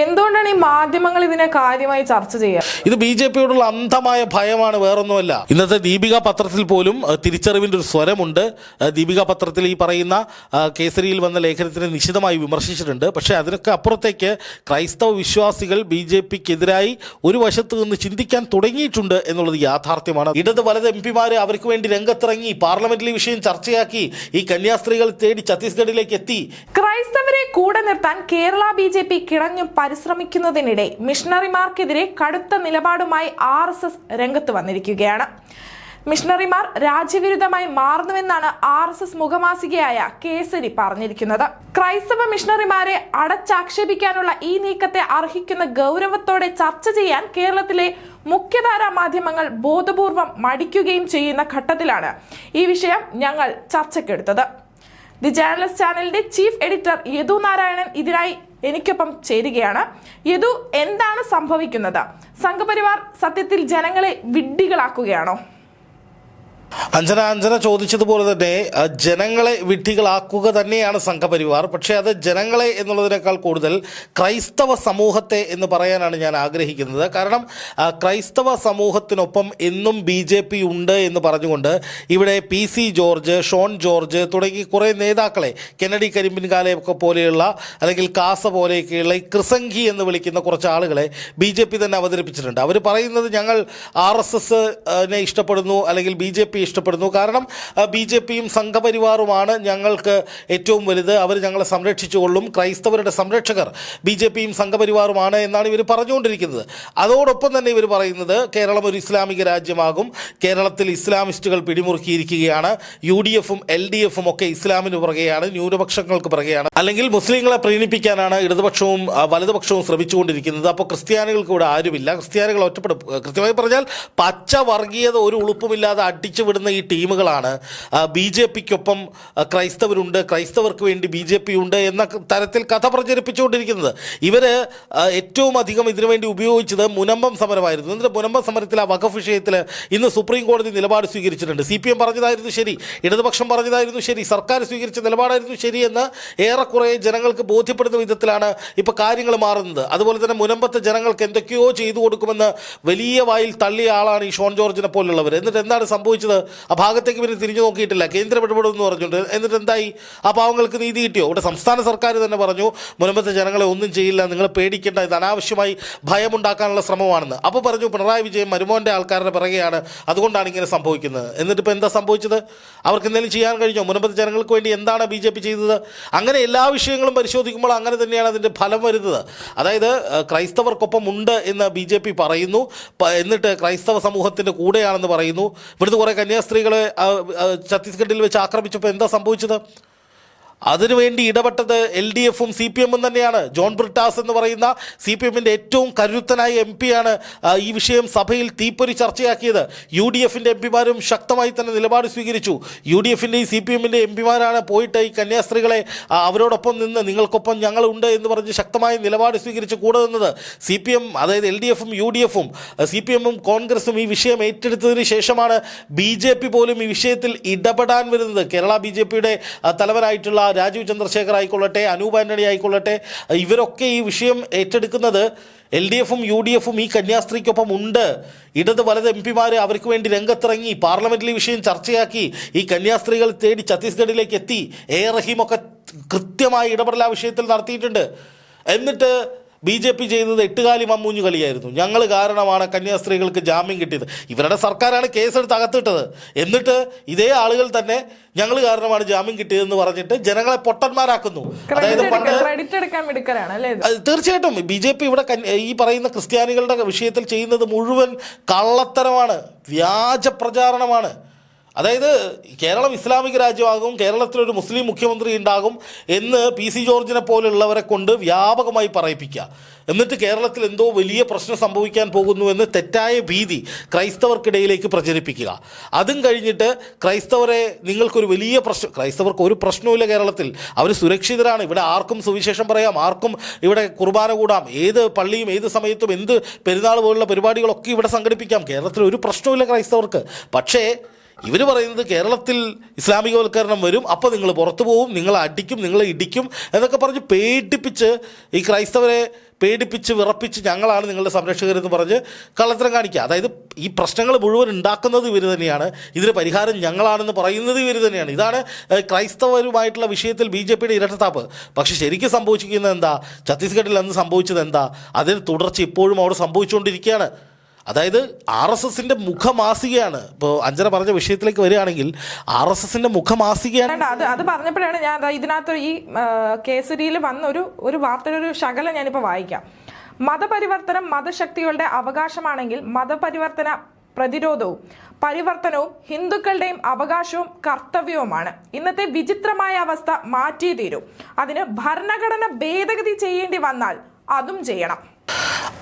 എന്തുകൊണ്ടാണ് ഈ മാധ്യമങ്ങൾ ഇതിനെ കാര്യമായി ചർച്ച ചെയ്യുക? ഇത് ബി ജെ പിയോടുള്ള അന്ധമായ ഭയമാണ് വേറൊന്നുമല്ല. ഇന്നത്തെ ദീപിക പത്രത്തിൽ പോലും തിരിച്ചറിവിന്റെ ഒരു സ്വരമുണ്ട്. ദീപിക പത്രത്തിൽ ഈ പറയുന്ന കേസരിയിൽ വന്ന ലേഖനത്തിനെ നിശിതമായി വിമർശിച്ചിട്ടുണ്ട്. പക്ഷേ അതിനൊക്കെ അപ്പുറത്തേക്ക് ക്രൈസ്തവ വിശ്വാസികൾ ബി ജെ പിക്കെതിരായി ഒരു വശത്ത് നിന്ന് ചിന്തിക്കാൻ തുടങ്ങിയിട്ടുണ്ട് എന്നുള്ളത് യാഥാർത്ഥ്യമാണ്. ഇടത് വലത് എം പിമാർ അവർക്ക് വേണ്ടി രംഗത്തിറങ്ങി പാർലമെന്റിൽ ഈ വിഷയം ചർച്ചയാക്കി ഈ കന്യാസ്ത്രീകൾ തേടി ഛത്തീസ്ഗഡിലേക്ക് എത്തി. ക്രൈസ്തവരെ കൂടെ നിർത്താൻ കേരള ബി ജെ പി കിടഞ്ഞു പരിശ്രമിക്കുന്നതിനിടെ മിഷണറിമാർക്കെതിരെ കടുത്ത നിലപാടുമായി ആർ എസ് എസ് രംഗത്ത് വന്നിരിക്കുകയാണ്. മിഷണറിമാർ രാജ്യവിരുദ്ധമായി മാറുന്നുവെന്നാണ് ആർ എസ് എസ് മുഖമാസികയായ കേസരി പറഞ്ഞിരിക്കുന്നത്. ക്രൈസ്തവ മിഷണറിമാരെ അടച്ചാക്ഷേപിക്കാനുള്ള ഈ നീക്കത്തെ അർഹിക്കുന്ന ഗൗരവത്തോടെ ചർച്ച ചെയ്യാൻ കേരളത്തിലെ മുഖ്യധാരാ മാധ്യമങ്ങൾ ബോധപൂർവം മടിക്കുകയും ചെയ്യുന്ന ഘട്ടത്തിലാണ് ഈ വിഷയം ഞങ്ങൾ ചർച്ചയ്ക്കെടുത്തത്. ദി ജേർണലിസ്റ്റ് ചാനലിന്റെ ചീഫ് എഡിറ്റർ യദു നാരായണൻ ഇതിനായി എനിക്കൊപ്പം ചേരുകയാണ്. യദു എന്താണ് സംഭവിക്കുന്നത്? സംഘപരിവാർ സത്യത്തിൽ ജനങ്ങളെ വിഡ്ഢികളാക്കുകയാണോ? അഞ്ജന അഞ്ജന ചോദിച്ചതുപോലെ തന്നെ ജനങ്ങളെ വിഡ്ഢികളാക്കുക തന്നെയാണ് സംഘപരിവാർ. പക്ഷേ അത് ജനങ്ങളെ എന്നുള്ളതിനേക്കാൾ കൂടുതൽ ക്രൈസ്തവ സമൂഹത്തെ എന്ന് പറയാനാണ് ഞാൻ ആഗ്രഹിക്കുന്നത്. കാരണം ക്രൈസ്തവ സമൂഹത്തിനൊപ്പം എന്നും ബി ജെ പി ഉണ്ട് എന്ന് പറഞ്ഞുകൊണ്ട് ഇവിടെ P C George Shone George തുടങ്ങി കുറേ നേതാക്കളെ കെന്നഡി കരിമ്പിൻകാലയൊക്കെ പോലെയുള്ള അല്ലെങ്കിൽ കാസ പോലെയൊക്കെയുള്ള ഈ ക്രിസംഖി എന്ന് വിളിക്കുന്ന കുറച്ച് ആളുകളെ ബി ജെ പി തന്നെ അവതരിപ്പിച്ചിട്ടുണ്ട്. അവർ പറയുന്നത് ഞങ്ങൾ ആർ എസ് ഇഷ്ടപ്പെടുന്നു അല്ലെങ്കിൽ ബി ജെ പി ഇഷ്ടപ്പെടുന്നു. കാരണം ബി ജെ പിയും സംഘപരിവാറുമാണ് ഞങ്ങൾക്ക് ഏറ്റവും വലുത്. അവർ ഞങ്ങളെ സംരക്ഷിച്ചുകൊള്ളും. ക്രൈസ്തവരുടെ സംരക്ഷകർ ബി ജെ പിയും സംഘപരിവാറുമാണ് എന്നാണ് ഇവർ പറഞ്ഞുകൊണ്ടിരിക്കുന്നത്. അതോടൊപ്പം തന്നെ ഇവർ പറയുന്നത് കേരളം ഒരു ഇസ്ലാമിക രാജ്യമാകും. കേരളത്തിൽ ഇസ്ലാമിസ്റ്റുകൾ പിടിമുറുക്കിയിരിക്കുകയാണ്. യു ഡി എഫും എൽ ഡി എഫും ഒക്കെ ഇസ്ലാമിന് പുറകെയാണ് ന്യൂനപക്ഷങ്ങൾക്ക് പുറകെയാണ്. അല്ലെങ്കിൽ മുസ്ലിങ്ങളെ പ്രീണിപ്പിക്കാനാണ് ഇടതുപക്ഷവും വലതുപക്ഷവും ശ്രമിച്ചുകൊണ്ടിരിക്കുന്നത്. അപ്പോൾ ക്രിസ്ത്യാനികൾക്ക് ഇവിടെ ആരുമില്ല. ക്രിസ്ത്യാനികൾ ഒറ്റപ്പെടും കൃത്യമായി പറഞ്ഞാൽ പച്ച വർഗീയത ഒരു ഉളുപ്പുമില്ലാതെ അടിച്ചു വിടുന്ന ഈ ടീമുകളാണ്. B J പിക്കൊപ്പം ക്രൈസ്തവരുണ്ട്. ക്രൈസ്തവർക്ക് വേണ്ടി ബി ജെ പി ഉണ്ട് എന്ന തരത്തിൽ കഥ പ്രചരിപ്പിച്ചുകൊണ്ടിരിക്കുന്നത്. ഇവർ ഏറ്റവും അധികം ഇതിനുവേണ്ടി ഉപയോഗിച്ചത് മുനമ്പം സമരമായിരുന്നു. എന്നിട്ട് മുനമ്പം സമരത്തിൽ ആ വഖഫ് വിഷയത്തിൽ ഇന്ന് സുപ്രീം കോടതി നിലപാട് സ്വീകരിച്ചിട്ടുണ്ട്. സി പി എം പറഞ്ഞതായിരുന്നു ശരി. ഇടതുപക്ഷം പറഞ്ഞതായിരുന്നു ശരി. സർക്കാർ സ്വീകരിച്ച നിലപാടായിരുന്നു ശരിയെന്ന് ഏറെക്കുറെ ജനങ്ങൾക്ക് ബോധ്യപ്പെടുന്ന വിധത്തിലാണ് ഇപ്പോൾ കാര്യങ്ങൾ മാറുന്നത്. അതുപോലെ തന്നെ മുനമ്പത്തെ ജനങ്ങൾക്ക് എന്തൊക്കെയോ ചെയ്തു കൊടുക്കുമെന്ന് വലിയ വായിൽ തള്ളിയ ആളാണ് ഈ ഷോൺ ജോർജിനെ പോലുള്ളവർ എന്നിട്ട് എന്താണ് സംഭവിച്ചത്? ആ ഭാഗത്തേക്ക് പിന്നെ തിരിഞ്ഞു നോക്കിയിട്ടില്ല. കേന്ദ്രം ഇടപെടുമെന്ന് പറഞ്ഞിട്ടുണ്ട് എന്നിട്ട് എന്തായി? ആ പാവങ്ങൾക്ക് നീതി കിട്ടിയോ? ഇവിടെ സംസ്ഥാന സർക്കാർ തന്നെ പറഞ്ഞു മുനമ്പത്തെ ജനങ്ങളെ ഒന്നും ചെയ്യില്ല നിങ്ങൾ പേടിക്കേണ്ട ഇത് അനാവശ്യമായി ഭയമുണ്ടാക്കാനുള്ള ശ്രമമാണെന്ന്. അപ്പോൾ പറഞ്ഞു പിണറായി വിജയൻ മരുമോന്റെ ആൾക്കാരുടെ പിറകെയാണ് അതുകൊണ്ടാണ് ഇങ്ങനെ സംഭവിക്കുന്നത്. എന്നിട്ട് ഇപ്പോൾ എന്താ സംഭവിച്ചത്? അവർക്ക് എന്തെങ്കിലും ചെയ്യാൻ കഴിഞ്ഞോ? മുനമ്പത്തെ ജനങ്ങൾക്ക് വേണ്ടി എന്താണ് ബി ചെയ്തത്? അങ്ങനെ എല്ലാ വിഷയങ്ങളും പരിശോധിക്കുമ്പോൾ അങ്ങനെ തന്നെയാണ് അതിന്റെ ഫലം വരുന്നത്. അതായത് ക്രൈസ്തവർക്കൊപ്പം ഉണ്ട് എന്ന് ബി പറയുന്നു. എന്നിട്ട് ക്രൈസ്തവ സമൂഹത്തിന്റെ കൂടെയാണെന്ന് പറയുന്നു. ഇവിടുത്തെ കുറേ കന്യാസ്ത്രീകളെ ഛത്തീസ്ഗഡിൽ വെച്ച് ആക്രമിച്ചപ്പോൾ എന്താ സംഭവിച്ചത്? അതിനുവേണ്ടി ഇടപെട്ടത് എൽ ഡി എഫും സി പി എമ്മും തന്നെയാണ്. ജോൺ ബ്രിട്ടാസ് എന്ന് പറയുന്ന സി പി എമ്മിന്റെ ഏറ്റവും കരുത്തനായ എം പിയാണ് ഈ വിഷയം സഭയിൽ തീപ്പൊരി ചർച്ചയാക്കിയത്. യു ഡി എഫിന്റെ എം പിമാരും ശക്തമായി തന്നെ നിലപാട് സ്വീകരിച്ചു. യു ഡി എഫിന്റെയും സി പി എമ്മിന്റെ എം പിമാരാണ് പോയിട്ട് ഈ കന്യാസ്ത്രീകളെ അവരോടൊപ്പം നിന്ന് നിങ്ങൾക്കൊപ്പം ഞങ്ങളുണ്ട് എന്ന് പറഞ്ഞ് ശക്തമായ നിലപാട് സ്വീകരിച്ച് കൂടെ നിന്നത്. സി പി എം അതായത് എൽ ഡി എഫും യു ഡി എഫും സി പി എമ്മും കോൺഗ്രസും ഈ വിഷയം ഏറ്റെടുത്തതിന് ശേഷമാണ് ബി ജെ പി പോലും ഈ വിഷയത്തിൽ ഇടപെടാൻ വരുന്നത്. കേരള ബി ജെ പിയുടെ രാജീവ് ചന്ദ്രശേഖർ ആയിക്കൊള്ളട്ടെ അനൂപ് ആന്റണി ആയിക്കൊള്ളട്ടെ ഇവരൊക്കെ ഈ വിഷയം ഏറ്റെടുക്കുന്നത് എൽ ഡി എഫും യു ഡി എഫും ഈ കന്യാസ്ത്രീക്കൊപ്പം ഉണ്ട്. ഇടത് വലത് എം പിമാർ അവർക്ക് വേണ്ടി രംഗത്തിറങ്ങി പാർലമെന്റിൽ വിഷയം ചർച്ചയാക്കി ഈ കന്യാസ്ത്രീകൾ തേടി ഛത്തീസ്ഗഡിലേക്ക് എത്തി. എ റഹീമൊക്കെ കൃത്യമായ ഇടപെടൽ ആ വിഷയത്തിൽ നടത്തിയിട്ടുണ്ട്. എന്നിട്ട് ബി ജെ പി ചെയ്തത് എട്ടുകാലി മമ്മൂഞ്ഞു കളിയായിരുന്നു. ഞങ്ങൾ കാരണമാണ് കന്യാസ്ത്രീകൾക്ക് ജാമ്യം കിട്ടിയത്. ഇവരുടെ സർക്കാരാണ് കേസെടുത്ത് അകത്തിട്ടത്. എന്നിട്ട് ഇതേ ആളുകൾ തന്നെ ഞങ്ങൾ കാരണമാണ് ജാമ്യം കിട്ടിയതെന്ന് പറഞ്ഞിട്ട് ജനങ്ങളെ പൊട്ടന്മാരാക്കുന്നു. അതായത് പണ്ട് തീർച്ചയായിട്ടും. ബി ജെ പി ഇവിടെ ഈ പറയുന്ന ക്രിസ്ത്യാനികളുടെ വിഷയത്തിൽ ചെയ്യുന്നത് മുഴുവൻ കള്ളത്തരമാണ്. വ്യാജ പ്രചാരണമാണ്. അതായത് കേരളം ഇസ്ലാമിക രാജ്യമാകും കേരളത്തിലൊരു മുസ്ലിം മുഖ്യമന്ത്രി ഉണ്ടാകും എന്ന് പി സി ജോർജിനെ പോലുള്ളവരെ കൊണ്ട് വ്യാപകമായി പറയിപ്പിക്കുക. എന്നിട്ട് കേരളത്തിൽ എന്തോ വലിയ പ്രശ്നം സംഭവിക്കാൻ പോകുന്നു എന്ന് തെറ്റായ ഭീതി ക്രൈസ്തവർക്കിടയിലേക്ക് പ്രചരിപ്പിക്കുക. അതും കഴിഞ്ഞിട്ട് ക്രൈസ്തവരെ നിങ്ങൾക്കൊരു വലിയ പ്രശ്നം ക്രൈസ്തവർക്ക് ഒരു പ്രശ്നവുമില്ല കേരളത്തിൽ. അവർ സുരക്ഷിതരാണ്. ഇവിടെ ആർക്കും സുവിശേഷം പറയാം. ആർക്കും ഇവിടെ കുർബാന കൂടാം. ഏത് പള്ളിയും ഏത് സമയത്തും എന്ത് പെരുന്നാൾ പോലുള്ള പരിപാടികളൊക്കെ ഇവിടെ സംഘടിപ്പിക്കാം. കേരളത്തിൽ ഒരു പ്രശ്നവുമില്ല ക്രൈസ്തവർക്ക്. പക്ഷേ ഇവർ പറയുന്നത് കേരളത്തിൽ ഇസ്ലാമികവൽക്കരണം വരും അപ്പോൾ നിങ്ങൾ പുറത്തു പോകും നിങ്ങളെ അടിക്കും നിങ്ങളെ ഇടിക്കും എന്നൊക്കെ പറഞ്ഞ് പേടിപ്പിച്ച് ഈ ക്രൈസ്തവരെ പേടിപ്പിച്ച് വിറപ്പിച്ച് ഞങ്ങളാണ് നിങ്ങളുടെ സംരക്ഷകരെന്ന് പറഞ്ഞ് കള്ളത്തരം കാണിക്കുക. അതായത് ഈ പ്രശ്നങ്ങൾ മുഴുവൻ ഉണ്ടാക്കുന്നത് ഇവർ തന്നെയാണ്. ഇതിന് പരിഹാരം ഞങ്ങളാണെന്ന് പറയുന്നത് ഇവർ തന്നെയാണ്. ഇതാണ് ക്രൈസ്തവരുമായിട്ടുള്ള വിഷയത്തിൽ ബി ജെ പിയുടെ ഇരട്ടത്താപ്പ്. പക്ഷേ ശരിക്കും സംഭവിച്ചിരിക്കുന്നത് എന്താ? ഛത്തീസ്ഗഡിൽ അന്ന് സംഭവിച്ചത് എന്താ? അതിന് തുടർച്ച ഇപ്പോഴും അവിടെ സംഭവിച്ചുകൊണ്ടിരിക്കുകയാണ്. അതായത് ആർ എസ് എസിന്റെ മുഖമാസികയാണ്. ഇപ്പോൾ അഞ്ചര പറഞ്ഞ വിഷയത്തിലേക്ക് വരികയാണെങ്കിൽ ആർ എസ് എസിന്റെ മുഖമാസികയാണ് അത് അത് പറഞ്ഞപ്പോഴാണ് ഞാൻ ഇതിനകത്ത് ഈ കേസരിയിൽ വന്ന ഒരു ഒരു വാർത്തയുടെ ഒരു ശകലം ഞാനിപ്പോൾ വായിക്കാം. മതപരിവർത്തനം മതശക്തികളുടെ അവകാശമാണെങ്കിൽ മതപരിവർത്തന പ്രതിരോധവും പരിവർത്തനവും ഹിന്ദുക്കളുടെയും അവകാശവും കർത്തവ്യവുമാണ്. ഇന്നത്തെ വിചിത്രമായ അവസ്ഥ മാറ്റി തീരൂ അതിന് ഭരണഘടന ഭേദഗതി ചെയ്യേണ്ടി വന്നാൽ അതും ചെയ്യണം.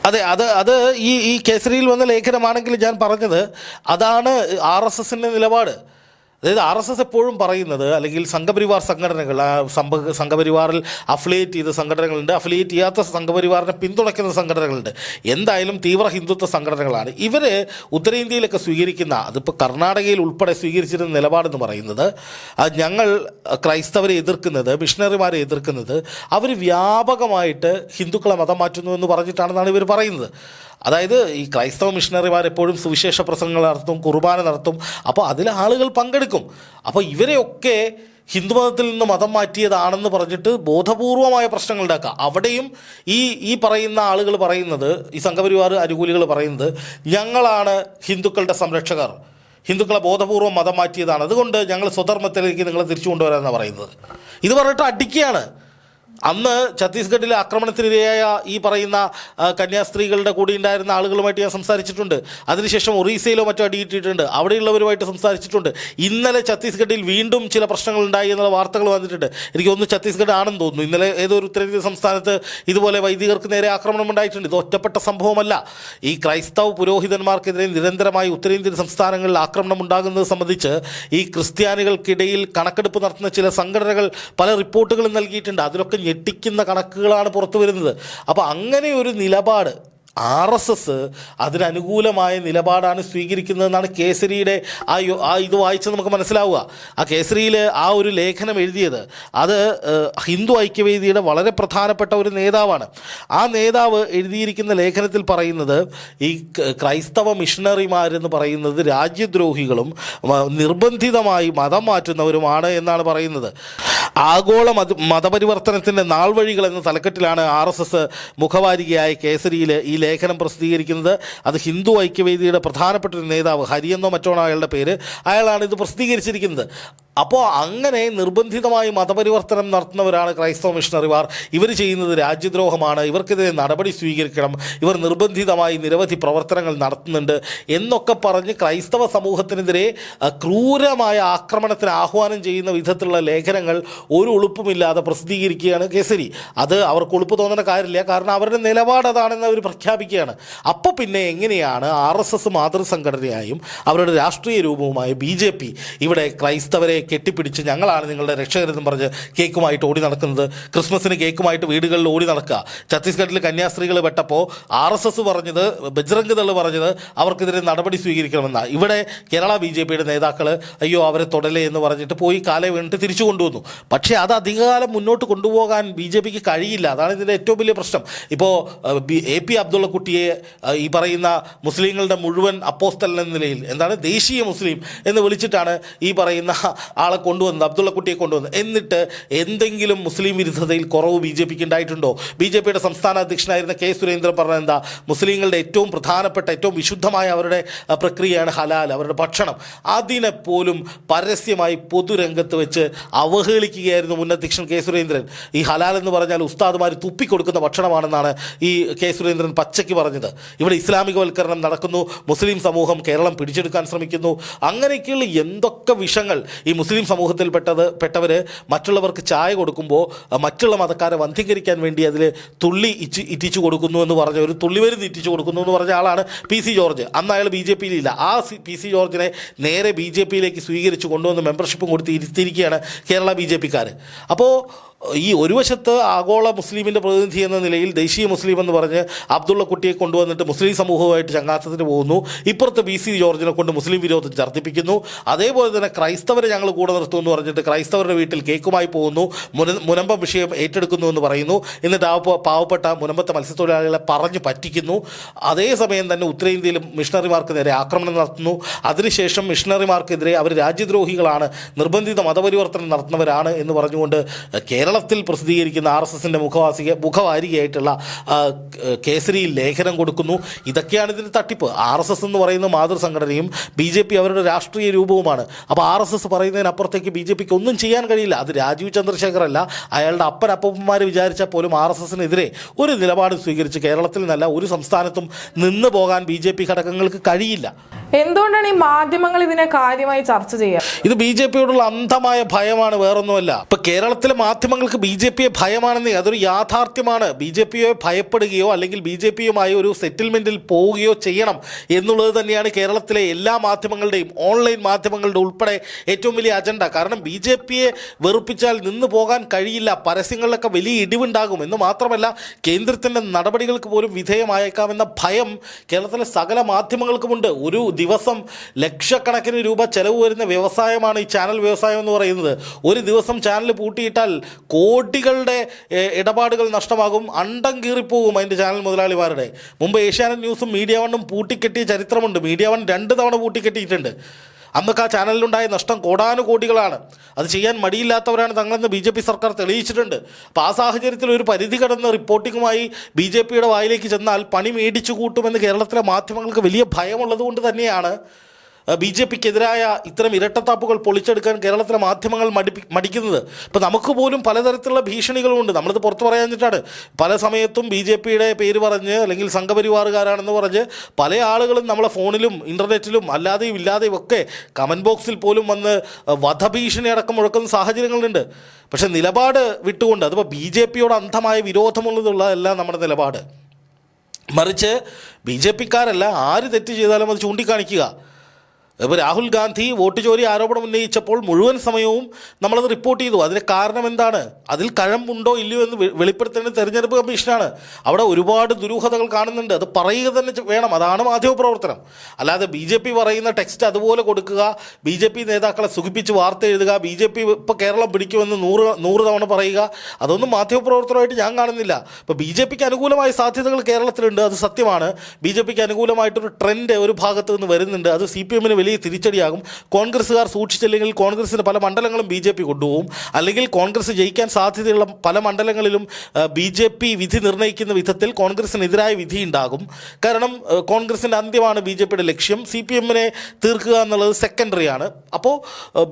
അതെ അത് അത് ഈ ഈ കേസരിയിൽ വന്ന ലേഖനമാണെങ്കിൽ ഞാൻ പറഞ്ഞത് അതാണ് ആർ എസ് എസിന്റെ നിലപാട്. അതായത് ആർ എസ് എസ് എപ്പോഴും പറയുന്നത് അല്ലെങ്കിൽ സംഘപരിവാർ സംഘടനകൾ സംഭ സംഘപരിവാറിൽ അഫിലിയേറ്റ് ചെയ്ത സംഘടനകളുണ്ട് അഫിലിയേറ്റ് ചെയ്യാത്ത സംഘപരിവാറിനെ പിന്തുണയ്ക്കുന്ന സംഘടനകളുണ്ട്. എന്തായാലും തീവ്ര ഹിന്ദുത്വ സംഘടനകളാണ്. ഇവർ ഉത്തരേന്ത്യയിലൊക്കെ സ്വീകരിക്കുന്ന അതിപ്പോൾ കർണാടകയിൽ ഉൾപ്പെടെ സ്വീകരിച്ചിരുന്ന നിലപാടെന്ന് പറയുന്നത് ഞങ്ങൾ ക്രൈസ്തവരെ എതിർക്കുന്നത് മിഷണറിമാരെ എതിർക്കുന്നത് അവർ വ്യാപകമായിട്ട് ഹിന്ദുക്കളെ മതം മാറ്റുന്നു എന്ന് പറഞ്ഞിട്ടാണെന്നാണ് ഇവർ പറയുന്നത്. അതായത് ഈ ക്രൈസ്തവ മിഷണറിമാർ എപ്പോഴും സുവിശേഷ പ്രസംഗങ്ങൾ നടത്തും കുർബാന നടത്തും. അപ്പോൾ അതിൽ ആളുകൾ പങ്കെടുക്കും. അപ്പോൾ ഇവരെയൊക്കെ ഹിന്ദുമതത്തിൽ നിന്ന് മതം മാറ്റിയതാണെന്ന് പറഞ്ഞിട്ട് ബോധപൂർവമായ പ്രശ്നങ്ങൾ ഉണ്ടാക്കുക അവിടെയും ഈ ഈ പറയുന്ന ആളുകൾ പറയുന്നത് ഈ സംഘപരിവാർ അനുകൂലികൾ പറയുന്നത് ഞങ്ങളാണ് ഹിന്ദുക്കളുടെ സംരക്ഷകർ. ഹിന്ദുക്കളെ ബോധപൂർവം മതം മാറ്റിയതാണ്. അതുകൊണ്ട് ഞങ്ങൾ സ്വധർമ്മത്തിലേക്ക് നിങ്ങളെ തിരിച്ചു കൊണ്ടുവരാമെന്നാണ് പറയുന്നത്. ഇത് പറഞ്ഞിട്ട് അടിക്കുകയാണ്. അന്ന് ഛത്തീസ്ഗഡിലെ ആക്രമണത്തിനിരയായ ഈ പറയുന്ന കന്യാസ്ത്രീകളുടെ കൂടി ഉണ്ടായിരുന്ന ആളുകളുമായിട്ട് ഞാൻ സംസാരിച്ചിട്ടുണ്ട്. അതിനുശേഷം ഒറീസയിലോ മറ്റോ അടിയിട്ടിട്ടുണ്ട്. അവിടെയുള്ളവരുമായിട്ട് സംസാരിച്ചിട്ടുണ്ട്. ഇന്നലെ ഛത്തീസ്ഗഡിൽ വീണ്ടും ചില പ്രശ്നങ്ങൾ ഉണ്ടായി എന്നുള്ള വാർത്തകൾ വന്നിട്ടുണ്ട്. എനിക്ക് ഒന്ന് ഛത്തീസ്ഗഡ് ആണെന്ന് തോന്നുന്നു. ഇന്നലെ ഏതൊരു ഒരു ഉത്തരേന്ത്യൻ സംസ്ഥാനത്ത് ഇതുപോലെ വൈദികർക്ക് നേരെ ആക്രമണം ഉണ്ടായിട്ടുണ്ട്. ഇത് ഒറ്റപ്പെട്ട സംഭവമല്ല. ഈ ക്രൈസ്തവ പുരോഹിതന്മാർക്കെതിരെ നിരന്തരമായി ഉത്തരേന്ത്യൻ സംസ്ഥാനങ്ങളിൽ ആക്രമണം ഉണ്ടാകുന്നത് സംബന്ധിച്ച് ഈ ക്രിസ്ത്യാനികൾക്കിടയിൽ കണക്കെടുപ്പ് നടത്തുന്ന ചില സംഘടനകൾ പല റിപ്പോർട്ടുകളും നൽകിയിട്ടുണ്ട്. അതിലൊക്കെ ഞെട്ടിക്കുന്ന കണക്കുകളാണ് പുറത്തു വരുന്നത്. അപ്പോൾ അങ്ങനെ ഒരു നിലപാട് ആർ എസ് എസ് അതിനനുകൂലമായ നിലപാടാണ് സ്വീകരിക്കുന്നതെന്നാണ് കേസരിയുടെ ആ ആ ഇത് വായിച്ച് നമുക്ക് മനസ്സിലാവുക. ആ കേസരിയിൽ ആ ഒരു ലേഖനം എഴുതിയത് അത് ഹിന്ദു ഐക്യവേദിയുടെ വളരെ പ്രധാനപ്പെട്ട ഒരു നേതാവാണ്. ആ നേതാവ് എഴുതിയിരിക്കുന്ന ലേഖനത്തിൽ പറയുന്നത് ഈ ക്രൈസ്തവ മിഷണറിമാരെന്ന് പറയുന്നത് രാജ്യദ്രോഹികളും നിർബന്ധിതമായി മതം മാറ്റുന്നവരുമാണ് എന്നാണ് പറയുന്നത്. ആഗോള മത മതപരിവർത്തനത്തിന്റെ നാൾവഴികൾ എന്ന തലക്കെട്ടിലാണ് ആർ എസ് എസ് മുഖവാരികയായ കേസരിയിൽ ഈ പ്രസിദ്ധീകരിക്കുന്നത്. അത് ഹിന്ദു ഐക്യവേദിയുടെ പ്രധാനപ്പെട്ട ഒരു നേതാവ് ഹരിയെന്നോ മറ്റോ ആണ് അയാളുടെ പേര്. അയാളാണ് ഇത് പ്രസിദ്ധീകരിച്ചിരിക്കുന്നത്. അപ്പോൾ അങ്ങനെ നിർബന്ധിതമായി മതപരിവർത്തനം നടത്തുന്നവരാണ് ക്രൈസ്തവ മിഷണറിമാർ. ഇവർ ചെയ്യുന്നത് രാജ്യദ്രോഹമാണ്. ഇവർക്കെതിരെ നടപടി സ്വീകരിക്കണം. ഇവർ നിർബന്ധിതമായി നിരവധി പ്രവർത്തനങ്ങൾ നടത്തുന്നുണ്ട് എന്നൊക്കെ പറഞ്ഞ് ക്രൈസ്തവ സമൂഹത്തിനെതിരെ ക്രൂരമായ ആക്രമണത്തിന് ആഹ്വാനം ചെയ്യുന്ന വിധത്തിലുള്ള ലേഖനങ്ങൾ ഒരു ഉളുപ്പുമില്ലാതെ പ്രസിദ്ധീകരിക്കുകയാണ് കേസരി. അത് അവർക്ക് ഉളുപ്പ് തോന്നുന്ന കാര്യമില്ല. കാരണം അവരുടെ നിലപാട് അതാണെന്ന് അവർ പ്രഖ്യാപിക്കുകയാണ്. അപ്പോൾ പിന്നെ എങ്ങനെയാണ് ആർ എസ് എസ് മാതൃസംഘടനയായും അവരുടെ രാഷ്ട്രീയ രൂപവുമായ ബി ജെ പി ഇവിടെ ക്രൈസ്തവരെ കെട്ടിപ്പിടിച്ച് ഞങ്ങളാണ് നിങ്ങളുടെ രക്ഷകരെന്നും പറഞ്ഞ് കേക്കുമായിട്ട് ഓടി നടക്കുന്നത്. ക്രിസ്മസിന് കേക്കുമായിട്ട് വീടുകളിൽ ഓടി നടക്കുക. ഛത്തീസ്ഗഡിൽ കന്യാസ്ത്രീകൾ വെട്ടപ്പോൾ ആർ എസ് എസ് പറഞ്ഞത് ബജ്രംഗ് ദൾ പറഞ്ഞത് അവർക്കെതിരെ നടപടി സ്വീകരിക്കണമെന്നാണ് ഇവിടെ കേരള ബി ജെ പിയുടെ നേതാക്കൾ അയ്യോ അവരെ തുടലേ എന്ന് പറഞ്ഞിട്ട് പോയി കാലെ വീണിട്ട് തിരിച്ചു കൊണ്ടുവന്നു. പക്ഷേ അത് അധികകാലം മുന്നോട്ട് കൊണ്ടുപോകാൻ ബി ജെ പിക്ക് കഴിയില്ല. അതാണ് ഇതിന്റെ ഏറ്റവും വലിയ പ്രശ്നം. ഇപ്പോൾ എ പി അബ്ദുള്ള കുട്ടിയെ ഈ പറയുന്ന മുസ്ലിങ്ങളുടെ മുഴുവൻ അപ്പോസ്തലൻ എന്ന നിലയിൽ എന്താണ് ദേശീയ മുസ്ലിം എന്ന് വിളിച്ചിട്ടാണ് ഈ പറയുന്ന ആളെ കൊണ്ടുവന്നത് അബ്ദുള്ളക്കുട്ടിയെ കൊണ്ടുവന്നത്. എന്നിട്ട് എന്തെങ്കിലും മുസ്ലിം വിരുദ്ധതയിൽ കുറവ് ബി ജെ പിക്ക് ഉണ്ടായിട്ടുണ്ടോ? ബി ജെ പിയുടെ സംസ്ഥാന അധ്യക്ഷനായിരുന്ന കെ സുരേന്ദ്രൻ പറഞ്ഞത് എന്താ? മുസ്ലിങ്ങളുടെ ഏറ്റവും പ്രധാനപ്പെട്ട ഏറ്റവും വിശുദ്ധമായ അവരുടെ പ്രക്രിയയാണ് ഹലാൽ അവരുടെ ഭക്ഷണം. അതിനെ പോലും പരസ്യമായി പൊതുരംഗത്ത് വെച്ച് അവഹേളിക്കുകയായിരുന്നു മുൻ അധ്യക്ഷൻ കെ സുരേന്ദ്രൻ. ഈ ഹലാൽ എന്ന് പറഞ്ഞാൽ ഉസ്താദുമാർ തുപ്പിക്കൊടുക്കുന്ന ഭക്ഷണമാണെന്നാണ് ഈ കെ സുരേന്ദ്രൻ പച്ചയ്ക്ക് പറഞ്ഞത്. ഇവിടെ ഇസ്ലാമികവൽക്കരണം നടക്കുന്നു മുസ്ലിം സമൂഹം കേരളം പിടിച്ചെടുക്കാൻ ശ്രമിക്കുന്നു. അങ്ങനെയൊക്കെയുള്ള എന്തൊക്കെ വിഷങ്ങൾ ഈ മുസ്ലിം സമൂഹത്തിൽപ്പെട്ടത് പെട്ടവർ മറ്റുള്ളവർക്ക് ചായ കൊടുക്കുമ്പോൾ മറ്റുള്ള മതക്കാരെ വന്ധീകരിക്കാൻ വേണ്ടി അതിൽ തുള്ളി ഇച്ച് ഇറ്റിച്ചു കൊടുക്കുന്നു എന്ന് പറഞ്ഞ ഒരു തുള്ളി തുള്ളിമരുന്ന് ഇറ്റിച്ചു കൊടുക്കുന്നു എന്ന് പറഞ്ഞ ആളാണ് പി സി ജോർജ്. അന്ന് അയാൾ ബി ജെ പിയിലില്ല. ആ പി സി ജോർജിനെ നേരെ ബി ജെ പിയിലേക്ക് സ്വീകരിച്ച് കൊണ്ടുവന്ന് മെമ്പർഷിപ്പും കൊടുത്ത് ഇരുത്തിയിരിക്കുകയാണ് കേരള ബി ജെ പിക്കാർ അപ്പോൾ ഈ ഒരു വശത്ത് ആഗോള മുസ്ലിമിന്റെ പ്രതിനിധി എന്ന നിലയിൽ ദേശീയ മുസ്ലിം എന്ന് പറഞ്ഞ് അബ്ദുള്ള കുട്ടിയെ കൊണ്ടുവന്നിട്ട് മുസ്ലിം സമൂഹവുമായിട്ട് ചങ്ങാത്തത്തിന് പോകുന്നു. ഇപ്പുറത്ത് ബി സി ജോർജിനെ കൊണ്ട് മുസ്ലിം വിരോധം ചർദ്ദിപ്പിക്കുന്നു അതേപോലെ തന്നെ ക്രൈസ്തവരെ ഞങ്ങൾ കൂടെ നിർത്തുമെന്ന് പറഞ്ഞിട്ട് ക്രൈസ്തവരുടെ വീട്ടിൽ കേക്കുമായി പോകുന്നു. മുന മുനമ്പം വിഷയം ഏറ്റെടുക്കുന്നു എന്ന് പറയുന്നു. എന്നിട്ട് ആ പാവപ്പെട്ട മുനമ്പത്തെ മത്സ്യത്തൊഴിലാളികളെ പറഞ്ഞു പറ്റിക്കുന്നു. അതേസമയം തന്നെ ഉത്തരേന്ത്യയിലും മിഷണറിമാർക്ക് നേരെ ആക്രമണം നടത്തുന്നു. അതിനുശേഷം മിഷണറിമാർക്കെതിരെ അവർ രാജ്യദ്രോഹികളാണ്. നിർബന്ധിത മതപരിവർത്തനം നടത്തുന്നവരാണ് എന്ന് പറഞ്ഞുകൊണ്ട് കേരളത്തിൽ പ്രസിദ്ധീകരിക്കുന്ന ആർ എസ് എസിന്റെ മുഖവാസിക മുഖവാരികയായിട്ടുള്ള കേസരിയിൽ ലേഖനം കൊടുക്കുന്നു. ഇതൊക്കെയാണ് ഇതിന്റെ തട്ടിപ്പ്. ആർ എസ് എസ് എന്ന് പറയുന്ന മാതൃസംഘടനയും ബി ജെ പി അവരുടെ രാഷ്ട്രീയ രൂപവുമാണ്. അപ്പോൾ ആർ എസ് എസ് പറയുന്നതിനപ്പുറത്തേക്ക് ബി ജെ പിക്ക് ഒന്നും ചെയ്യാൻ കഴിയില്ല. അത് രാജീവ് ചന്ദ്രശേഖർ അല്ല അയാളുടെ അപ്പൻ അപ്പന്മാർ വിചാരിച്ചാൽ പോലും ആർ എസ് എസിനെതിരെ ഒരു നിലപാട് സ്വീകരിച്ച് കേരളത്തിൽ നിന്നല്ല ഒരു സംസ്ഥാനത്തും നിന്ന് പോകാൻ ബി ജെ പി ഘടകങ്ങൾക്ക് കഴിയില്ല. എന്തുകൊണ്ടാണ് ഈ മാധ്യമങ്ങൾ ഇതിനെ കാര്യമായി ചർച്ച ചെയ്യുക ഇത് ബി ജെ പിയോടുള്ള അന്ധമായ ഭയമാണ് വേറൊന്നുമല്ല. ഇപ്പൊ കേരളത്തിലെ മാധ്യമങ്ങൾക്ക് ബി ജെ പിയെ ഭയമാണെന്ന് അതൊരു യാഥാർത്ഥ്യമാണ്. ബി ജെ പിയെ ഭയപ്പെടുകയോ അല്ലെങ്കിൽ ബി ജെ പിയുമായി ഒരു സെറ്റിൽമെന്റിൽ പോവുകയോ ചെയ്യണം എന്നുള്ളത് തന്നെയാണ് കേരളത്തിലെ എല്ലാ മാധ്യമങ്ങളുടെയും ഓൺലൈൻ മാധ്യമങ്ങളുടെ ഉൾപ്പെടെ ഏറ്റവും വലിയ അജണ്ട. കാരണം ബി ജെ പിയെ വെറുപ്പിച്ചാൽ നിന്ന് പോകാൻ കഴിയില്ല. പരസ്യങ്ങളിലൊക്കെ വലിയ ഇടിവുണ്ടാകും. എന്ന് മാത്രമല്ല കേന്ദ്രത്തിന്റെ നടപടികൾക്ക് പോലും വിധേയമായേക്കാമെന്ന ഭയം കേരളത്തിലെ സകല മാധ്യമങ്ങൾക്കുമുണ്ട് ഒരു ദിവസം ലക്ഷക്കണക്കിന് രൂപ ചെലവ് വരുന്ന വ്യവസായമാണ് ഈ ചാനൽ വ്യവസായം എന്ന് പറയുന്നത്. ഒരു ദിവസം ചാനൽ പൂട്ടിയിട്ടാൽ കോടികളുടെ ഇടപാടുകൾ നഷ്ടമാകും അണ്ടം കീറിപ്പോകും അതിന്റെ ചാനൽ മുതലാളിമാരുടെ. മുമ്പ് ഏഷ്യാനെറ്റ് ന്യൂസും മീഡിയ വണ്ണും പൂട്ടിക്കെട്ടിയ ചരിത്രമുണ്ട്. മീഡിയ വൺ രണ്ട് തവണ പൂട്ടിക്കെട്ടിയിട്ടുണ്ട്. അന്നൊക്കെ ആ ചാനലിലുണ്ടായ നഷ്ടം കോടാനുകോടികളാണ്. അത് ചെയ്യാൻ മടിയില്ലാത്തവരാണ് തങ്ങളെന്ന് ബി ജെ പി സർക്കാർ തെളിയിച്ചിട്ടുണ്ട്. അപ്പോൾ ആ സാഹചര്യത്തിൽ ഒരു പരിധി കടന്ന റിപ്പോർട്ടിങ്ങുമായി ബി ജെ പിയുടെ വായിലേക്ക് ചെന്നാൽ പണി മേടിച്ചു കൂട്ടുമെന്ന് കേരളത്തിലെ മാധ്യമങ്ങൾക്ക് വലിയ ഭയമുള്ളത് കൊണ്ട് തന്നെയാണ് ബി ജെ പിക്കെതിരായ ഇത്തരം ഇരട്ടത്താപ്പുകൾ പൊളിച്ചെടുക്കാൻ കേരളത്തിലെ മാധ്യമങ്ങൾ മടിപ്പി മടിക്കുന്നത്. ഇപ്പം നമുക്ക് പോലും പലതരത്തിലുള്ള ഭീഷണികളുമുണ്ട് നമ്മളിത് പുറത്ത് പറയാഞ്ഞിട്ടാണ് പല സമയത്തും ബി ജെ പിയുടെ പേര് പറഞ്ഞ് അല്ലെങ്കിൽ സംഘപരിവാറുകാരാണെന്ന് പറഞ്ഞ് പല ആളുകളും നമ്മളെ ഫോണിലും ഇന്റർനെറ്റിലും അല്ലാതെയും ഇല്ലാതെയും ഒക്കെ കമന്റ് ബോക്സിൽ പോലും വന്ന് വധഭീഷണി അടക്കം മുഴക്കുന്ന സാഹചര്യങ്ങളുണ്ട്. പക്ഷേ നിലപാട് വിട്ടുകൊണ്ട് അതിപ്പോൾ ബി ജെ പിയോട് അന്ധമായ വിരോധമുള്ളതുള്ളതല്ല നമ്മുടെ നിലപാട്. മറിച്ച് ബി ജെ പിക്കാരല്ല ആര് തെറ്റ് ചെയ്താലും അത് ചൂണ്ടിക്കാണിക്കുക. ഇപ്പോൾ രാഹുൽ ഗാന്ധി വോട്ട് ചോരി ആരോപണം ഉന്നയിച്ചപ്പോൾ മുഴുവൻ സമയവും നമ്മളത് റിപ്പോർട്ട് ചെയ്തു. അതിന് കാരണം എന്താണ്? അതിൽ കഴമ്പുണ്ടോ ഇല്ലയോ എന്ന് വെളിപ്പെടുത്തേണ്ടത് തെരഞ്ഞെടുപ്പ് കമ്മീഷനാണ്. അവിടെ ഒരുപാട് ദുരൂഹതകൾ കാണുന്നുണ്ട്. അത് പറയുക തന്നെ വേണം. അതാണ് മാധ്യമപ്രവർത്തനം. അല്ലാതെ ബി ജെ പി പറയുന്ന ടെക്സ്റ്റ് അതുപോലെ കൊടുക്കുക ബി ജെ പി നേതാക്കളെ സുഖിപ്പിച്ച് വാർത്ത എഴുതുക ബി ജെ പി ഇപ്പോൾ കേരളം പിടിക്കുമെന്ന് നൂറ് നൂറ് തവണ പറയുക അതൊന്നും മാധ്യമപ്രവർത്തനമായിട്ട് ഞാൻ കാണുന്നില്ല. ഇപ്പോൾ ബി ജെ പിക്ക് അനുകൂലമായ സാധ്യതകൾ കേരളത്തിലുണ്ട്. അത് സത്യമാണ്. ബി ജെ പിക്ക് അനുകൂലമായിട്ടൊരു ട്രെൻഡ് ഒരു ഭാഗത്ത് നിന്ന് വരുന്നുണ്ട്. അത് സി പി എമ്മിന് വലിയ തിരിച്ചടിയാകും. കോൺഗ്രസ്സുകാർ സൂക്ഷിച്ചില്ലെങ്കിൽ കോൺഗ്രസിന് പല മണ്ഡലങ്ങളും ബി ജെ പി കൊണ്ടുപോകും. അല്ലെങ്കിൽ കോൺഗ്രസ് ജയിക്കാൻ സാധ്യതയുള്ള പല മണ്ഡലങ്ങളിലും ബി ജെ പി വിധി നിർണയിക്കുന്ന വിധത്തിൽ കോൺഗ്രസിനെതിരായ വിധി ഉണ്ടാകും. കാരണം കോൺഗ്രസിന്റെ അന്ത്യമാണ് ബി ജെ പിയുടെ ലക്ഷ്യം. സി പി എമ്മിനെ തീർക്കുക എന്നുള്ളത് സെക്കൻഡറി ആണ്. അപ്പോൾ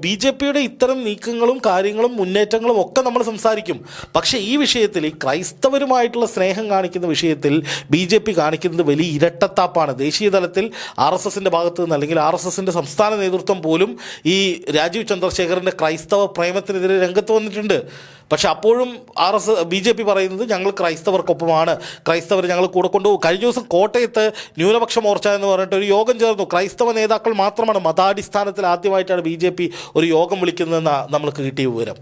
ബി ജെ പിയുടെ ഇത്തരം നീക്കങ്ങളും കാര്യങ്ങളും മുന്നേറ്റങ്ങളും ഒക്കെ നമ്മൾ സംസാരിക്കും. പക്ഷേ ഈ വിഷയത്തിൽ ഈ ക്രൈസ്തവരുമായിട്ടുള്ള സ്നേഹം കാണിക്കുന്ന വിഷയത്തിൽ ബി ജെ പി കാണിക്കുന്നത് വലിയ ഇരട്ടത്താപ്പാണ്. ദേശീയ തലത്തിൽ ആർ എസ് എസിന്റെ ഭാഗത്തു നിന്ന് അല്ലെങ്കിൽ ആർ എസ് എസ് എസിന്റെ സംസ്ഥാന നേതൃത്വം പോലും ഈ രാജീവ് ചന്ദ്രശേഖറിന്റെ ക്രൈസ്തവ പ്രേമത്തിനെതിരെ രംഗത്ത് വന്നിട്ടുണ്ട്. പക്ഷെ അപ്പോഴും R S B J P പറയുന്നത് ഞങ്ങൾ ക്രൈസ്തവർക്കൊപ്പമാണ്. ക്രൈസ്തവർ ഞങ്ങൾ കൂടെ കൊണ്ടുപോകും. കഴിഞ്ഞ ദിവസം കോട്ടയത്ത് ന്യൂനപക്ഷ മോർച്ച എന്ന് പറഞ്ഞിട്ട് ഒരു യോഗം ചേർന്നു. ക്രൈസ്തവ നേതാക്കൾ മാത്രമാണ് മതാടിസ്ഥാനത്തിൽ ആദ്യമായിട്ടാണ് ബി ഒരു യോഗം വിളിക്കുന്നതെന്ന് നമ്മൾക്ക് കിട്ടിയ വിവരം.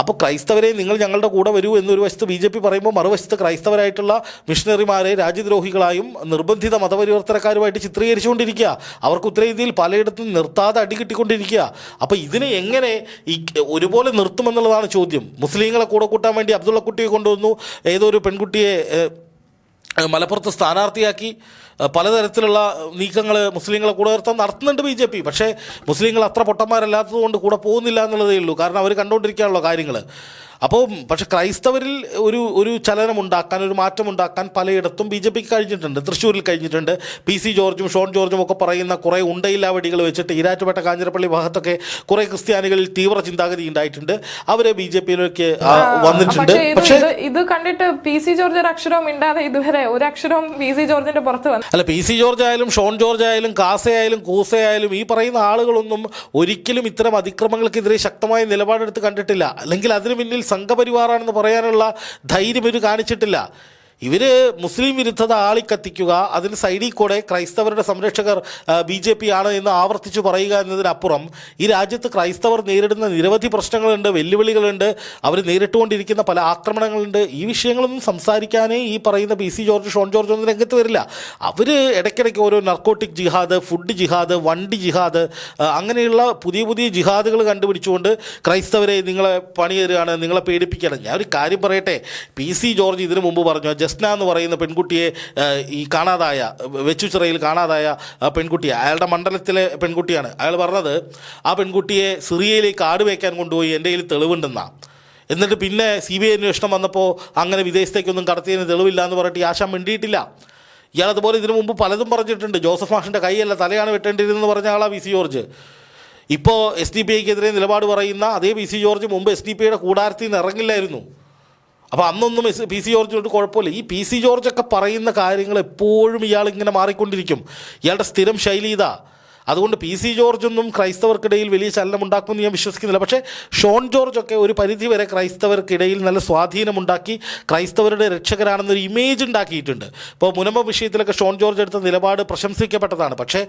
അപ്പോൾ ക്രൈസ്തവരെ നിങ്ങൾ ഞങ്ങളുടെ കൂടെ വരൂ എന്നൊരു വശത്ത് ബി ജെ പി പറയുമ്പോൾ മറുവശത്ത് ക്രൈസ്തവരായിട്ടുള്ള മിഷണറിമാരെ രാജ്യദ്രോഹികളായും നിർബന്ധിത മതപരിവർത്തനക്കാരുമായിട്ട് ചിത്രീകരിച്ചുകൊണ്ടിരിക്കുക. അവർക്ക് ഉത്തരേന്ത്യയിൽ പലയിടത്തും നിർത്താതെ അടി കിട്ടിക്കൊണ്ടിരിക്കുക. അപ്പോൾ ഇതിനെ എങ്ങനെ ഈ ഒരുപോലെ നിർത്തുമെന്നുള്ളതാണ് ചോദ്യം. മുസ്ലിങ്ങളെ കൂടെ കൂട്ടാൻ വേണ്ടി അബ്ദുള്ള കുട്ടിയെ കൊണ്ടുവന്നു. ഏതോ ഒരു പെൺകുട്ടിയെ മലപ്പുറത്ത് സ്ഥാനാർത്ഥിയാക്കി പലതരത്തിലുള്ള നീക്കങ്ങൾ മുസ്ലിങ്ങളെ കൂടെ നിർത്താൻ നടത്തുന്നുണ്ട് ബി ജെ പി. പക്ഷേ മുസ്ലിങ്ങൾ അത്ര പൊട്ടന്മാരല്ലാത്തതുകൊണ്ട് കൂടെ പോകുന്നില്ല എന്നുള്ളതേ ഉള്ളൂ. കാരണം അവർ കണ്ടുകൊണ്ടിരിക്കാനുള്ള കാര്യങ്ങൾ അപ്പോൾ പക്ഷെ ക്രൈസ്തവരിൽ ഒരു ഒരു ചലനം ഉണ്ടാക്കാൻ ഒരു മാറ്റം ഉണ്ടാക്കാൻ പലയിടത്തും ബി ജെ പിക്ക് കഴിഞ്ഞിട്ടുണ്ട്. തൃശ്ശൂരിൽ കഴിഞ്ഞിട്ടുണ്ട്. പി സി ജോർജും ഷോൺ ജോർജും ഒക്കെ പറയുന്ന കുറേ ഉണ്ടയില്ലാ വെടികൾ വെച്ചിട്ട് ഈരാറ്റുപേട്ട കാഞ്ഞിരപ്പള്ളി ഭാഗത്തൊക്കെ കുറേ ക്രിസ്ത്യാനികളിൽ തീവ്ര ചിന്താഗതി ഉണ്ടായിട്ടുണ്ട്. അവരെ ബി ജെ പിയിലേക്ക് വന്നിട്ടുണ്ട്. പക്ഷേ ഇത് കണ്ടിട്ട് പി സി ജോർജ് ഒരു അക്ഷരവും ഇണ്ടാതെ ഇതുവരെ ഒരു അക്ഷരവും പി സി ജോർജിന്റെ പുറത്ത് വന്നു അല്ല പി സി ജോർജ് ആയാലും ഷോൺ ജോർജ് ആയാലും കാസയായാലും കൂസയായാലും ഈ പറയുന്ന ആളുകളൊന്നും ഒരിക്കലും ഇത്തരം അതിക്രമങ്ങൾക്കെതിരെ ശക്തമായ നിലപാടെടുത്ത് കണ്ടിട്ടില്ല. അല്ലെങ്കിൽ അതിന് പിന്നിൽ സംഘപരിവാറാണെന്ന് പറയാനുള്ള ധൈര്യം ഇവർ കാണിച്ചിട്ടില്ല. ഇവർ മുസ്ലിം വിരുദ്ധത ആളിക്കത്തിക്കുക അതിന് സൈഡിൽ കൂടെ ക്രൈസ്തവരുടെ സംരക്ഷകർ ബി ജെ പി ആണ് എന്ന് ആവർത്തിച്ചു പറയുക എന്നതിനപ്പുറം ഈ രാജ്യത്ത് ക്രൈസ്തവർ നേരിടുന്ന നിരവധി പ്രശ്നങ്ങളുണ്ട് വെല്ലുവിളികളുണ്ട് അവർ നേരിട്ടുകൊണ്ടിരിക്കുന്ന പല ആക്രമണങ്ങളുണ്ട്. ഈ വിഷയങ്ങളൊന്നും സംസാരിക്കാനേ ഈ പറയുന്ന P C George Shone George ഒന്നും രംഗത്ത് വരില്ല. അവർ ഇടയ്ക്കിടയ്ക്ക് ഓരോ നർക്കോട്ടിക് ജിഹാദ് ഫുഡ് ജിഹാദ് വണ്ടി ജിഹാദ് അങ്ങനെയുള്ള പുതിയ പുതിയ ജിഹാദുകൾ കണ്ടുപിടിച്ചുകൊണ്ട് ക്രൈസ്തവരെ നിങ്ങളെ പണി തരികയാണ് നിങ്ങളെ പേടിപ്പിക്കുകയാണ്. ഞാൻ ഒരു കാര്യം പറയട്ടെ പി സി ജോർജ് ഇതിനു മുമ്പ് പറഞ്ഞു ജസ്ന എന്ന് പറയുന്ന പെൺകുട്ടിയെ ഈ കാണാതായ വെച്ചുചിറയിൽ കാണാതായ പെൺകുട്ടിയെ അയാളുടെ മണ്ഡലത്തിലെ പെൺകുട്ടിയാണ്. അയാൾ പറഞ്ഞത് ആ പെൺകുട്ടിയെ സിറിയയിലേക്ക് ആട് വയ്ക്കാൻ കൊണ്ടുപോയി എന്റെ കയ്യിൽ തെളിവുണ്ടെന്നാണ് എന്നിട്ട് പിന്നെ സി ബി ഐ അന്വേഷണം വന്നപ്പോൾ അങ്ങനെ വിദേശത്തേക്കൊന്നും കടത്തിയതിന് തെളിവില്ല എന്ന് പറഞ്ഞിട്ട് ആശാൻ മിണ്ടിയിട്ടില്ല. ഇയാൾ അതുപോലെ ഇതിനു മുമ്പ് പലതും പറഞ്ഞിട്ടുണ്ട്. ജോസഫ് മാഷിന്റെ കൈയല്ല തലയാണ് വെട്ടേണ്ടിയിരുന്നെന്ന് പറഞ്ഞ ആളാണ് വി സി ജോർജ്. ഇപ്പോൾ എസ് ഡി പി ഐക്കെതിരെ നിലപാട് പറയുന്ന അതേ വി സി ജോർജ് മുമ്പ് എസ് ഡി പി ഐയുടെ കൂടാരത്തിൽ നിന്ന് ഇറങ്ങില്ലായിരുന്നു. അപ്പോൾ അന്നൊന്നും എസ് പി സി ജോർജിനോട് കുഴപ്പമില്ല. ഈ പി സി ജോർജൊക്കെ പറയുന്ന കാര്യങ്ങൾ എപ്പോഴും ഇയാൾ ഇങ്ങനെ മാറിക്കൊണ്ടിരിക്കും. ഇയാളുടെ സ്ഥിരം ശൈലി ഇതാ. അതുകൊണ്ട് പി സി ജോർജൊന്നും ക്രൈസ്തവർക്കിടയിൽ വലിയ ചലനം ഉണ്ടാക്കുമെന്ന് ഞാൻ വിശ്വസിക്കുന്നില്ല. പക്ഷേ ഷോൺ ജോർജൊക്കെ ഒരു പരിധിവരെ ക്രൈസ്തവർക്കിടയിൽ നല്ല സ്വാധീനമുണ്ടാക്കി ക്രൈസ്തവരുടെ രക്ഷകരാണെന്നൊരു ഇമേജ് ഉണ്ടാക്കിയിട്ടുണ്ട്. ഇപ്പോൾ മുനമ്പ വിഷയത്തിലൊക്കെ ഷോൺ ജോർജ് എടുത്ത നിലപാട് പ്രശംസിക്കപ്പെട്ടതാണ്. പക്ഷേ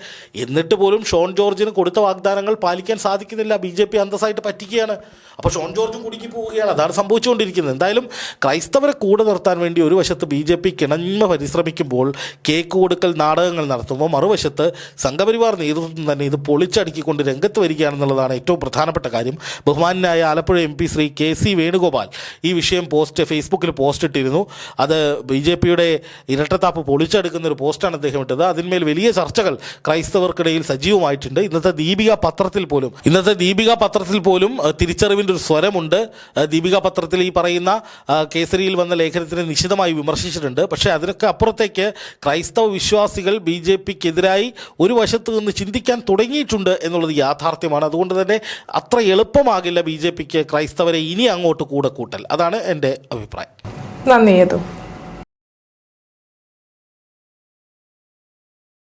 എന്നിട്ട് പോലും ഷോൺ ജോർജിന് കൊടുത്ത വാഗ്ദാനങ്ങൾ പാലിക്കാൻ സാധിക്കുന്നില്ല. ബി ജെ പി അന്തസ്സായിട്ട് പറ്റിക്കുകയാണ്. അപ്പോൾ ഷോൺ ജോർജും കുടുക്കി പോവുകയാണ്. അതാണ് സംഭവിച്ചുകൊണ്ടിരിക്കുന്നത്. എന്തായാലും ക്രൈസ്തവരെ കൂടെ നിർത്താൻ വേണ്ടി ഒരു വശത്ത് ബി ജെ പി കിണഞ്ഞ പരിശ്രമിക്കുമ്പോൾ കേക്ക് കൊടുക്കൽ നാടകങ്ങൾ നടത്തുമ്പോൾ മറുവശത്ത് സംഘപരിവാർ നേതൃത്വം തന്നെ ഇത് പൊളിച്ചടുക്കിക്കൊണ്ട് രംഗത്ത് വരികയാണെന്നുള്ളതാണ് ഏറ്റവും പ്രധാനപ്പെട്ട കാര്യം. ബഹുമാനായ Alappuzha M P Shri K C Venugopal ഈ വിഷയം പോസ്റ്റ് ഫേസ്ബുക്കിൽ പോസ്റ്റ് ഇട്ടിരുന്നു. അത് ബി ജെ പിയുടെ ഇരട്ടത്താപ്പ് പൊളിച്ചെടുക്കുന്ന ഒരു പോസ്റ്റാണ് അദ്ദേഹം ഇട്ടത്. അതിന്മേൽ വലിയ ചർച്ചകൾ ക്രൈസ്തവർക്കിടയിൽ സജീവമായിട്ടുണ്ട്. ഇന്നത്തെ ദീപിക പത്രത്തിൽ പോലും ഇന്നത്തെ ദീപിക പത്രത്തിൽ പോലും തിരിച്ചറിവിന്റെ ഒരു സ്വരമുണ്ട്. ദീപിക പത്രത്തിൽ ഈ പറയുന്ന കേസരിയിൽ വന്ന ലേഖനത്തിനെ നിശിതമായി വിമർശിച്ചിട്ടുണ്ട്. പക്ഷേ അതിനൊക്കെ അപ്പുറത്തേക്ക് ക്രൈസ്തവ വിശ്വാസികൾ ബി ജെ പിക്കെതിരായി ഒരു വശത്ത് നിന്ന് ചിന്തിക്കാൻ തുടങ്ങിയിട്ടുണ്ട് എന്നുള്ളത് യാഥാർത്ഥ്യമാണ്. അതുകൊണ്ട് തന്നെ അത്ര എളുപ്പമാകില്ല ബി ക്രൈസ്തവരെ ഇനി അങ്ങോട്ട് കൂടെ കൂട്ടൽ. അതാണ് എന്റെ അഭിപ്രായം. നന്ദി